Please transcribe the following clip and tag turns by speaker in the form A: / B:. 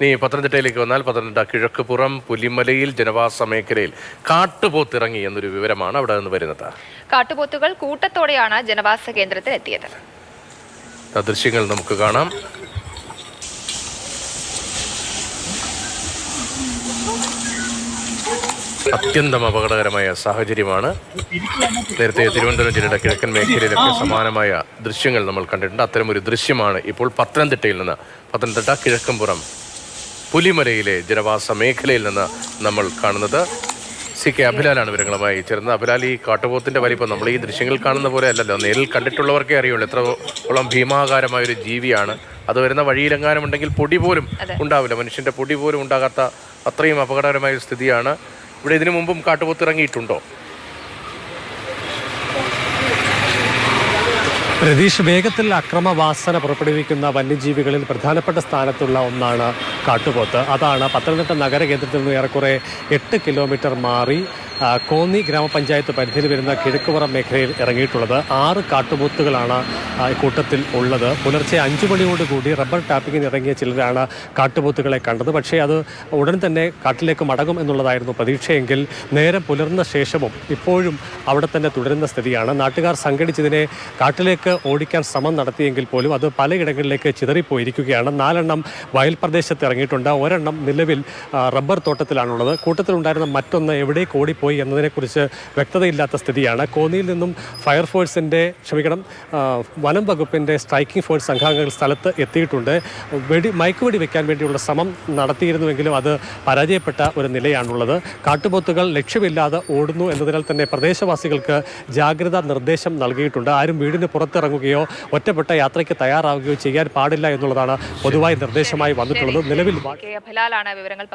A: ഇനി പത്തനംതിട്ടയിലേക്ക് വന്നാൽ പത്തനംതിട്ട കിഴക്കുപുറം പുലിമലയിൽ ജനവാസ മേഖലയിൽ കാട്ടുപോത്തിറങ്ങി എന്നൊരു വിവരമാണ് അവിടെ നിന്ന് വരുന്നത്.
B: കാട്ടുപോത്തുകൾ കൂട്ടത്തോടെയാണ് ജനവാസ കേന്ദ്രത്തിൽ എത്തിയത്.
A: ദൃശ്യങ്ങൾ നമുക്ക് കാണാം. അത്യന്തം അപകടകരമായ സാഹചര്യമാണ്. നേരത്തെ തിരുവനന്തപുരം ജില്ലയുടെ കിഴക്കൻ മേഖലയിലൊക്കെ സമാനമായ ദൃശ്യങ്ങൾ നമ്മൾ കണ്ടിട്ടുണ്ട്. അത്തരമൊരു ദൃശ്യമാണ് ഇപ്പോൾ പത്തനംതിട്ടയിൽ നിന്ന് പത്തനംതിട്ട കിഴക്കമ്പുറം പുലിമലയിലെ ജനവാസ മേഖലയിൽ നിന്ന് നമ്മൾ കാണുന്നത്. സി കെ അഭിലാലാണ് വിവരങ്ങളുമായി ചേർന്ന് അഭിലാൽ ഈ കാട്ടുപോത്തിന്റെ വലിപ്പം നമ്മൾ ഈ ദൃശ്യങ്ങൾ കാണുന്ന പോലെ അല്ലല്ലോ. നേരിൽ കണ്ടിട്ടുള്ളവർക്കേ അറിയുള്ളൂ. എത്രത്തോളം ഭീമാകാരമായ ഒരു ജീവിയാണ്. അത് വരുന്ന വഴിയിലെങ്ങാനും ഉണ്ടെങ്കിൽ പൊടി പോലും ഉണ്ടാവില്ല. മനുഷ്യന്റെ പൊടി പോലും ഉണ്ടാകാത്ത അത്രയും അപകടകരമായ ഒരു സ്ഥിതിയാണ്. ഇവിടെ ഇതിനു മുമ്പും കാട്ടുപോത്ത് ഇറങ്ങിയിട്ടുണ്ടോ?
C: രതീഷ് വേഗത്തിൽ അക്രമവാസന പുറപ്പെടുവിക്കുന്ന വന്യജീവികളിൽ പ്രധാനപ്പെട്ട സ്ഥാനത്തുള്ള ഒന്നാണ് കാട്ടുപോത്ത്. അതാണ് പത്തനംതിട്ട നഗര കേന്ദ്രത്തിൽ നിന്ന് ഏറെക്കുറെ എട്ട് കിലോമീറ്റർ മാറി കോന്നി ഗ്രാമപഞ്ചായത്ത് പരിധിയിൽ വരുന്ന കിഴക്കുപുറം മേഖലയിൽ ഇറങ്ങിയിട്ടുള്ളത് ആറ് കാട്ടുപോത്തുകളാണ് കൂട്ടത്തിൽ ഉള്ളത്. പുലർച്ചെ അഞ്ചു മണിയോടുകൂടി റബ്ബർ ടാപ്പിങ്ങിന് ഇറങ്ങിയ ചിലരാണ് കാട്ടുപോത്തുകളെ കണ്ടത്. പക്ഷേ അത് ഉടൻ തന്നെ കാട്ടിലേക്ക് മടങ്ങും എന്നുള്ളതായിരുന്നു പ്രതീക്ഷയെങ്കിൽ നേരം പുലർന്ന ശേഷവും ഇപ്പോഴും അവിടെ തന്നെ തുടരുന്ന സ്ഥിതിയാണ്. നാട്ടുകാർ സംഘടിച്ചതിനെ കാട്ടിലേക്ക് ഓടിക്കാൻ ശ്രമം നടത്തിയെങ്കിൽ പോലും അത് പലയിടങ്ങളിലേക്ക് ചിതറിപ്പോയിരിക്കുകയാണ്. നാലെണ്ണം വയൽ പ്രദേശത്ത് ഇറങ്ങിയിട്ടുണ്ട്. ഒരെണ്ണം നിലവിൽ റബ്ബർ തോട്ടത്തിലാണുള്ളത്. കൂട്ടത്തിലുണ്ടായിരുന്ന മറ്റൊന്ന് എവിടേക്ക് ഓടിപ്പോയി എന്നതിനെക്കുറിച്ച് വ്യക്തതയില്ലാത്ത സ്ഥിതിയാണ്. കോന്നിയിൽ നിന്നും ഫയർഫോഴ്സിന്റെ ക്ഷമിക്കണം വനം വകുപ്പിന്റെ സ്ട്രൈക്കിംഗ് ഫോഴ്സ് സംഘാംഗങ്ങൾ സ്ഥലത്ത് എത്തിയിട്ടുണ്ട്. വെടി മയക്കുവെടി വെക്കാൻ വേണ്ടിയുള്ള ശ്രമം നടത്തിയിരുന്നുവെങ്കിലും അത് പരാജയപ്പെട്ട ഒരു നിലയാണുള്ളത്. കാട്ടുപോത്തുകൾ ലക്ഷ്യമില്ലാതെ ഓടുന്നു എന്നതിനാൽ തന്നെ പ്രദേശവാസികൾക്ക് ജാഗ്രതാ നിർദ്ദേശം നൽകിയിട്ടുണ്ട്. ആരും വീടിന് പുറത്തിറങ്ങുകയോ ഒറ്റപ്പെട്ട യാത്രയ്ക്ക് തയ്യാറാവുകയോ ചെയ്യാൻ പാടില്ല എന്നുള്ളതാണ് പൊതുവായി നിർദ്ദേശമായി വന്നിട്ടുള്ളത്. നിലവിൽ
B: വിവരങ്ങൾ